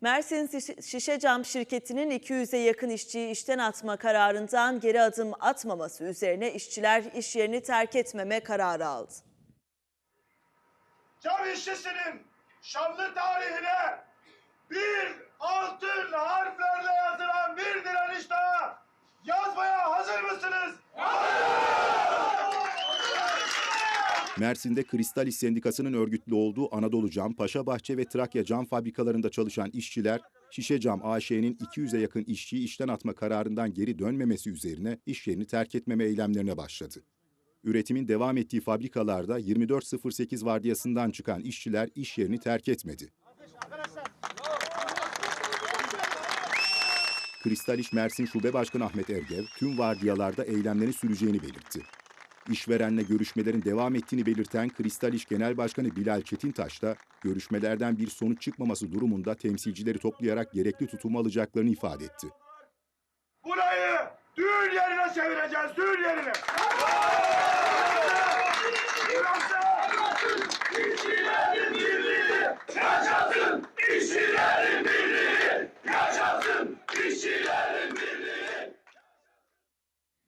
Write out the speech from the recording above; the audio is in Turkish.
Mersin Şiş- Şişe Cam şirketinin 200'e yakın işçiyi işten atma kararından geri adım atmaması üzerine işçiler iş yerini terk etmeme kararı aldı. cam işçisinin şanlı tarihine bir Mersin'de Kristal Sendikası'nın örgütlü olduğu Anadolu Cam, Paşabahçe ve Trakya cam fabrikalarında çalışan işçiler, Şişe Cam AŞ'nin 200'e yakın işçiyi işten atma kararından geri dönmemesi üzerine iş yerini terk etmeme eylemlerine başladı. Üretimin devam ettiği fabrikalarda 24.08 vardiyasından çıkan işçiler iş yerini terk etmedi. Kristal İş Mersin Şube Başkanı Ahmet Ergev, tüm vardiyalarda eylemlerin süreceğini belirtti. İşverenle görüşmelerin devam ettiğini belirten Kristal İş Genel Başkanı Bilal Çetintaş da görüşmelerden bir sonuç çıkmaması durumunda temsilcileri toplayarak gerekli tutumu alacaklarını ifade etti. Burayı düğün yerine çevireceğiz, düğün yerine.